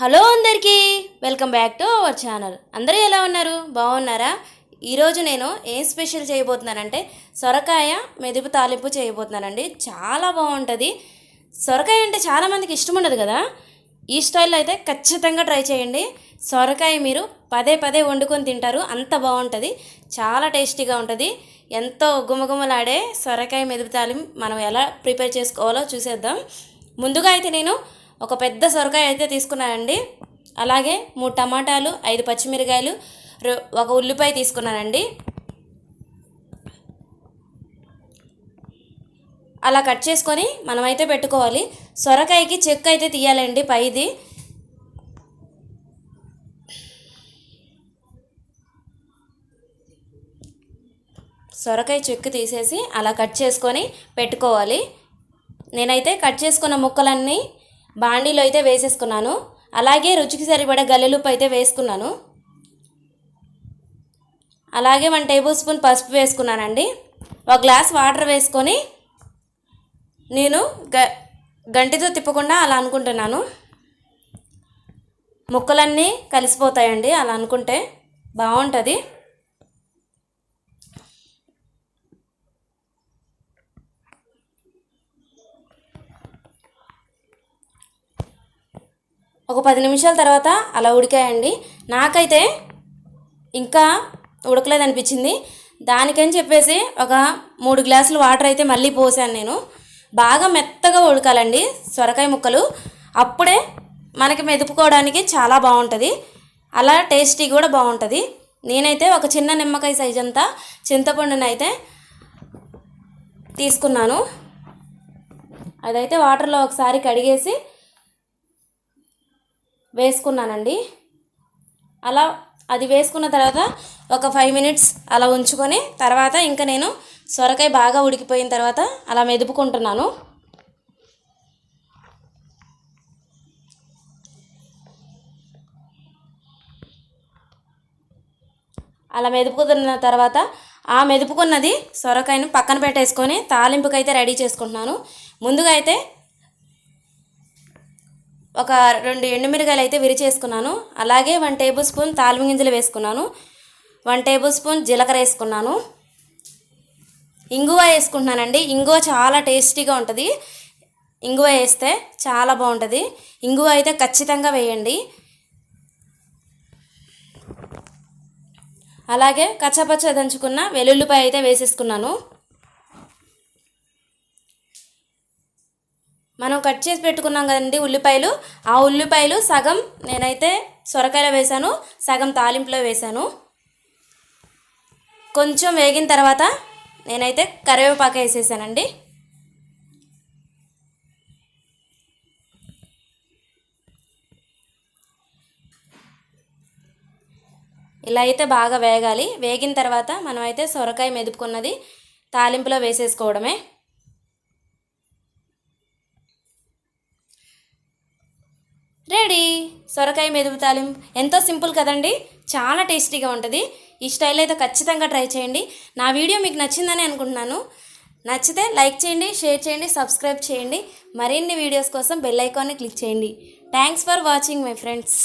Hello అందరికీ welcome back to our channel. అందరూ ఎలా ఉన్నారు? బాగున్నారా? ఈరోజు నేను ఏం స్పెషల్ చేయబోతున్నానంటే సొరకాయ మెదుపు తాలింపు చేయబోతున్నానండి. చాలా బాగుంటుంది. సొరకాయ అంటే చాలామందికి ఇష్టం ఉండదు కదా? ఈ స్టైల్లో అయితే ఖచ్చితంగా ట్రై చేయండి. సొరకాయ మీరు పదే పదే వండుకొని తింటారు. అంత బాగుంటుంది. చాలా టేస్టీగా ఉంటుంది. ఎంతో గుమగుమలాడే సొరకాయ మెదుపు తాలింపు మనం ఎలా ప్రిపేర్ చేసుకోవాలో చూసేద్దాం. ముందుగా అయితే నేను ఒక పెద్ద సొరకాయ అయితే తీసుకున్నానండి. అలాగే మూడు టమాటాలు ఐదు పచ్చిమిరకాయలు ఒక ఉల్లిపాయ తీసుకున్నానండి. అలా కట్ చేసుకొని మనమైతే పెట్టుకోవాలి. సొరకాయకి చెక్క అయితే తీయాలండి పైది. సొరకాయ చెక్కు తీసేసి అలా కట్ చేసుకొని పెట్టుకోవాలి. నేనైతే కట్ చేసుకున్న ముక్కలన్నీ బాండీలో అయితే వేసేసుకున్నాను. అలాగే రుచికి సరిపడే గల్లెలుప్పు అయితే వేసుకున్నాను. అలాగే వన్ టేబుల్ స్పూన్ పసుపు వేసుకున్నానండి. ఒక గ్లాస్ వాటర్ వేసుకొని నేను గ గంటితో తిప్పకుండా అలా అనుకుంటున్నాను. ముక్కలన్నీ కలిసిపోతాయండి అలా అనుకుంటే బాగుంటుంది. ఒక పది నిమిషాల తర్వాత అలా ఉడికాయండి. నాకైతే ఇంకా ఉడకలేదనిపించింది దానికని చెప్పేసి ఒక మూడు గ్లాసులు వాటర్ అయితే మళ్ళీ పోసాను నేను. బాగా మెత్తగా ఉడకాలండి సొరకాయ ముక్కలు. అప్పుడే మనకి మెదుపుకోవడానికి చాలా బాగుంటుంది. అలా టేస్టీ కూడా బాగుంటుంది. నేనైతే ఒక చిన్న నిమ్మకాయ సైజ్ అంతా చింతపండునైతే తీసుకున్నాను. అదైతే వాటర్లో ఒకసారి కడిగేసి వేసుకున్నానండి. అలా అది వేసుకున్న తర్వాత ఒక ఫైవ్ మినిట్స్ అలా ఉంచుకొని తర్వాత ఇంకా నేను సొరకాయ బాగా ఉడికిపోయిన తర్వాత అలా మెదుపుకుంటున్నాను. అలా మెదుపుకున్న తర్వాత ఆ మెదుపుకున్నది సొరకాయను పక్కన పెట్టేసుకొని తాలింపుకైతే రెడీ చేసుకుంటున్నాను. ముందుగా అయితే ఒక రెండు ఎండుమిరకాయలు అయితే విరిచేసుకున్నాను అలాగే వన్ టేబుల్ స్పూన్ తాలింపు గింజలు వేసుకున్నాను. వన్ టేబుల్ స్పూన్ జీలకర్ర వేసుకున్నాను. ఇంగువ వేసుకుంటున్నానండి. ఇంగువ చాలా టేస్టీగా ఉంటుంది. ఇంగువ వేస్తే చాలా బాగుంటుంది. ఇంగువ అయితే ఖచ్చితంగా వేయండి. అలాగే కచ్చపచ్చ దంచుకున్న వెల్లుల్లిపాయ అయితే వేసేసుకున్నాను. మనం కట్ చేసి పెట్టుకున్నాం కదండి ఉల్లిపాయలు. ఆ ఉల్లిపాయలు సగం నేనైతే సొరకాయలో వేశాను సగం తాలింపులో వేశాను. కొంచెం వేగిన తర్వాత నేనైతే కరివేపాకు వేసేసానండి. ఇలా అయితే బాగా వేగాలి. వేగిన తర్వాత మనమైతే సొరకాయ మెదుపుకున్నది తాలింపులో వేసేసుకోవడమే. రెడీ. సొరకాయ మెదుపు తాలింపు. ఎంతో సింపుల్ కదండి. చాలా టేస్టీగా ఉంటుంది. ఈ స్టైల్ అయితే ఖచ్చితంగా ట్రై చేయండి. నా వీడియో మీకు నచ్చిందని అనుకుంటున్నాను. నచ్చితే లైక్ చేయండి షేర్ చేయండి సబ్స్క్రైబ్ చేయండి. మరిన్ని వీడియోస్ కోసం బెల్ ఐకాన్ని క్లిక్ చేయండి. Thanks for watching my friends.